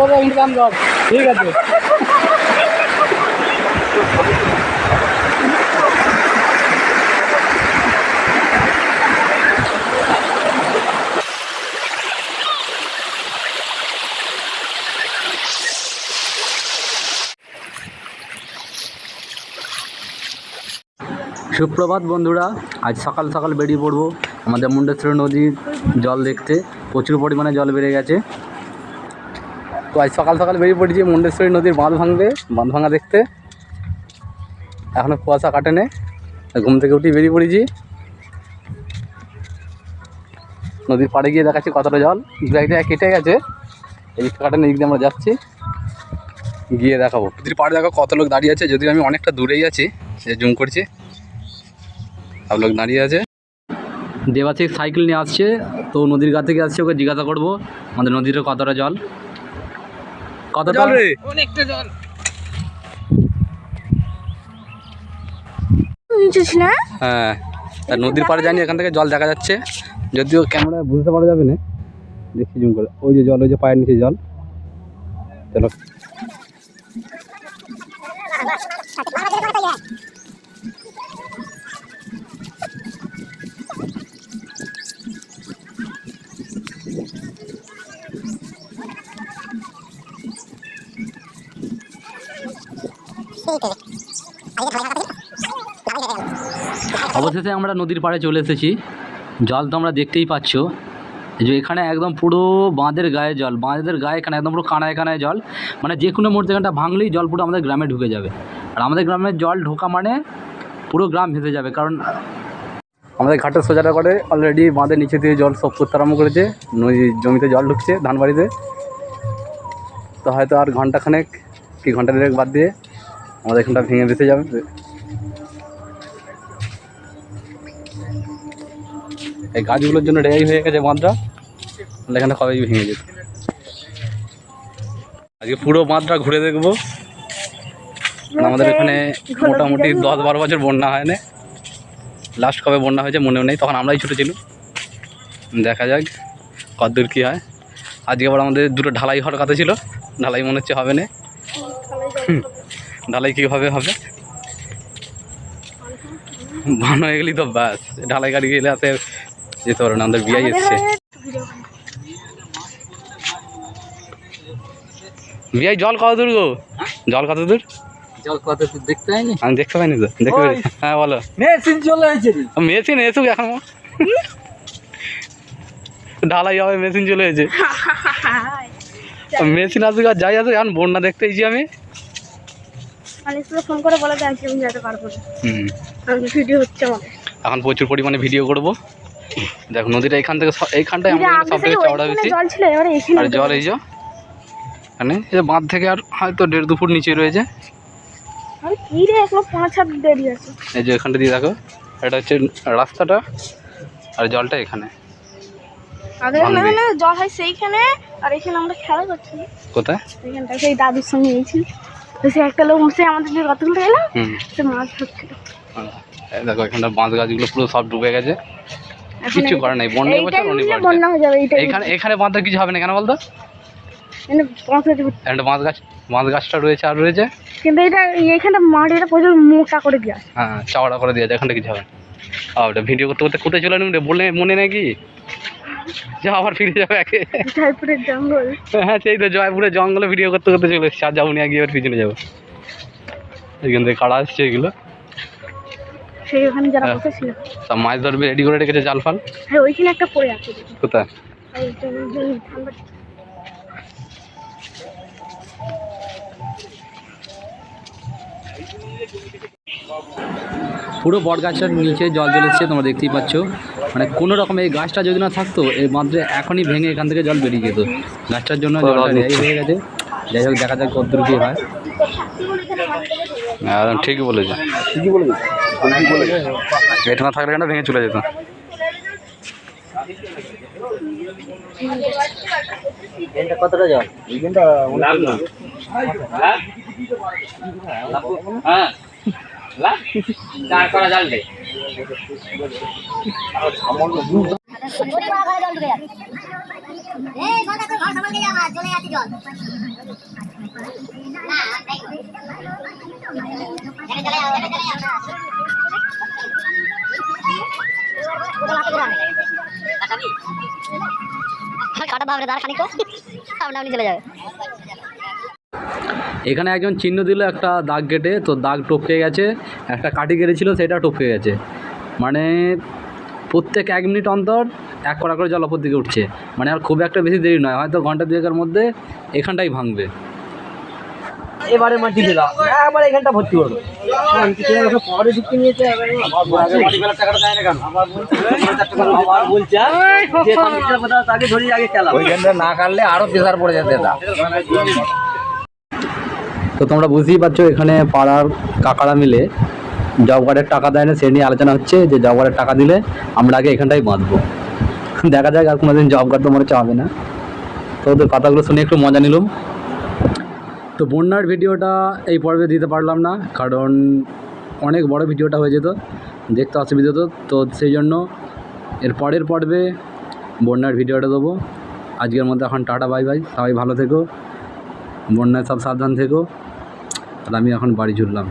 তোর ইনকাম কর ঠিক আছে। সুপ্রভাত বন্ধুরা, আজ সকাল সকাল বেরিয়ে পড়ব। আমাদের মুন্ডেশ্বরী নদীর জল দেখতে। প্রচুর পরিমাণে জল বেড়ে গেছে। তো আজ সকাল সকাল বেরিয়ে পড়েছি মুন্ডেশ্বরী নদীর বাঁধ ভাঙবে বাঁধ ভাঙা দেখতে। এখনও কুয়াশা কাটেনি ঘুম থেকে উঠে বেরিয়ে পড়েছি। নদীর পাড়ে গিয়ে দেখাচ্ছি কতটা জল। দু এক জায়গায় কেটে গেছে এই কাটেনি এই দিক দিয়ে আমরা যাচ্ছি। গিয়ে দেখাবো। নদীর পাড়ে দেখো কত লোক দাঁড়িয়ে আছে যদিও আমি অনেকটা দূরেই আছি সে জুম করছি। সব লোক দাঁড়িয়ে আছে। দেবাশিক সাইকেল নিয়ে আসছে তো নদীর গা থেকে আসছে ওকে জিজ্ঞাসা করব আমাদের নদীতে কতটা জল। কত জল রে। নিচেছি না? হ্যাঁ তা নদীর পাড়ে জানি এখান থেকে জল দেখা যাচ্ছে। যদিও ক্যামেরা বুঝতে পারা যাবে না। দেখছি জুম করে। ওই যে জল ওই যে পায়ের নিচে জল। চলো। অবশেষে আমরা নদীর পাড়ে চলে এসেছি। জল তো আমরা দেখতেই পাচ্ছ। যে এখানে একদম পুরো বাঁধের গায়ে জল, বাঁধের গায়ে এখানে একদম পুরো কানায় কানায় জল। মানে যে কোনো মুহূর্তে এখানটা ভাঙলেই জল পুরো আমাদের গ্রামে ঢুকে যাবে। আর আমাদের গ্রামে জল ঢোকা মানে পুরো গ্রাম ভেসে যাবে, কারণ আমাদের ঘাটের সোজাটা করে অলরেডি বাঁধের নিচে দিয়ে জল সব করতে আরম্ভ করেছে। নদী, জমিতে জল ঢুকছে ধান বাড়িতে তো হয়তো আর ঘন্টাখানেক, কি ঘণ্টা দেড়েক বাদ দিয়ে আমাদের এখানটা ভেঙে ভেসে যাবে। এই গাছগুলোর জন্য রেয়াই হয়ে গেছে বাঁধটা। এখানে কবে ভেঙে যেত আজকে পুরো বাঁধটা ঘুরে দেখব। আমাদের এখানে মোটামুটি দশ বারো বছর বন্যা হয় না লাস্ট কবে বন্যা হয়েছে মনেও নেই, তখন আমরাই ছোটো ছিল দেখা যাক কতদূর কী হয়। আজকে আবার আমাদের দুটো ঢালাই হওয়ার কথা ছিল। ঢালাই মনে হচ্ছে হবে না। ঢালাই কীভাবে হবে? বান হয়ে গেলি তো ব্যাস। ঢালাই গাড়ি গেলে আসে যেতে পারো না আমাদের বিয়াই এসছে বিয়াই জল কত দূর গো। জল কত দূর? জল কত দূর দেখতে হয়নি আমি দেখতে পাইনি তো। দেখতে পারি হ্যাঁ বলো। মেশিন চলে এসেছে মেশিন এসুক এখন। ঢালাই হবে মেশিন চলে এসেছে মেশিন আসুক আর যাই আসুক এখন বন্যা দেখতে এসেছি আমি। অনেকগুলো ফোন করে বলে দেয় আমি যেতে পারব না। হুম। ভিডিও হচ্ছে আমাদের এখন প্রচুর পরিমাণে ভিডিও করব। দেখো নদীটা এখান থেকে স- এইখানটাই এই যে আমাদের সব থেকে চওড়া বেশি। আর জল এই যে। এই বাঁধ থেকে আর হয়তো দেড় দু ফুট নিচে রয়েছে এই যে এখানটা দিয়ে দেখো এটা হচ্ছে রাস্তাটা আর জলটা এখানে। জল হয় সেইখানে আর এখানে আমরা খেলা করছি। কোথায়? সেই দাদুর সঙ্গে তো সে একটা লোক সে আমাদের যে কতগুলো এলাম হুম। সে মাছ ধরছিল। দেখো এখানটা বাঁধ গাছগুলো পুরো সব ডুবে গেছে। কিচ্ছু করার নেই বন্যা এইটা বছর অনেক বন্যা হয়ে যাবে এখানে এখানে বাঁধতে কিছু হবে না কেন বলতো। একটা বাঁধ গাছ বাঁধ গাছটা রয়েছে আর রয়েছে। কিন্তু এটা এখানে মাটিটা প্রচুর মোটা করে দেওয়া হ্যাঁ চাওড়া করে দিয়েছে এখানটা কিছু হবে না। আর ওটা ভিডিও করতে করতে কোথায় চলে রে বলে মনে নাকি যা আবার ফিরে যাবে একে জয়পুরের জঙ্গল। হ্যাঁ সেই তো জয়পুরে জঙ্গলে ভিডিও করতে করতে চলে এসেছি। আর যাব না গিয়ে আবার পিছনে যাব। এখান থেকে কাড়া আসছে এগুলো। সেই ওখানে যারা হ্যাঁ। বসেছিল। সব মাছ ধরবে রেডি করে রেখেছে জাল ফাল? হ্যাঁ ওইখানে একটা পড়ে আছে। কোথায়? পুরো বট গাছটার নিচে জল এসছে তোমরা দেখতেই পাচ্ছ। মানে কোনো রকম এই গাছটা যদি না থাকতো এই মাত্রে এখনই ভেঙে এখান থেকে জল বেরিয়ে যেত। গাছটার জন্য রেয়াই হয়ে গেছে। যাই হোক দেখা যাক কতদূর কী হয়। একদম ঠিকই বলেছে। ঠিকই বলেছে। এটা না থাকলে কেন ভেঙে চলে যেত? কতটা জল? হ্যাঁ। চার করা জাল দে এই কথা সামনে যা চলে যাচ্ছে জল না তাই নয়। এখানে চলে যাও, এখানে চলে যাও। ওটা মাথা ঘুরানো। কাটাবি? কাটাতে হবে না, দাঁড়া খানিক সামনে আপনি চলে যাবে এখানে একজন চিহ্ন দিল একটা দাগ কেটে তো দাগ টপকে গেছে একটা কাটি কেটেছিল সেটা টপকে গেছে। মানে প্রত্যেক এক মিনিট অন্তর এক কড়া করে জল ওপর দিকে উঠছে। মানে আর খুব একটা বেশি দেরি নয় হয়তো ঘণ্টা দুয়েকের মধ্যে এখানটাই ভাঙবে। এবারে মাটি দিলাম। একবার এখানটা ভর্তি করব আবার না কাটলে আরও প্রেসার পড়ে যেতে তো তোমরা বুঝতেই পারছ, এখানে পাড়ার কাকারা মিলে জব কার্ডের টাকা দেয় না, সে নিয়ে আলোচনা হচ্ছে যে জব কার্ডের টাকা দিলে আমরা আগে এখানটাই বাঁধবো। দেখা যাক আর কোনোদিন জব কার্ড তো মনে হচ্ছে না। তো ওদের কথাগুলো শুনে একটু মজা নিলাম। তো বন্যার ভিডিওটা এই পর্বে দিতে পারলাম না, কারণ অনেক বড় ভিডিওটা হয়ে যেত, দেখতে অসুবিধা হতো। তো সেই জন্য এর পরের পর্বে বন্যার ভিডিওটা দেবো। আজকের মধ্যে এখন টাটা, বাই বাই। সবাই ভালো থেকো। বন্যায় সব সাবধান থেকো। আর আমি এখন বাড়ি চললাম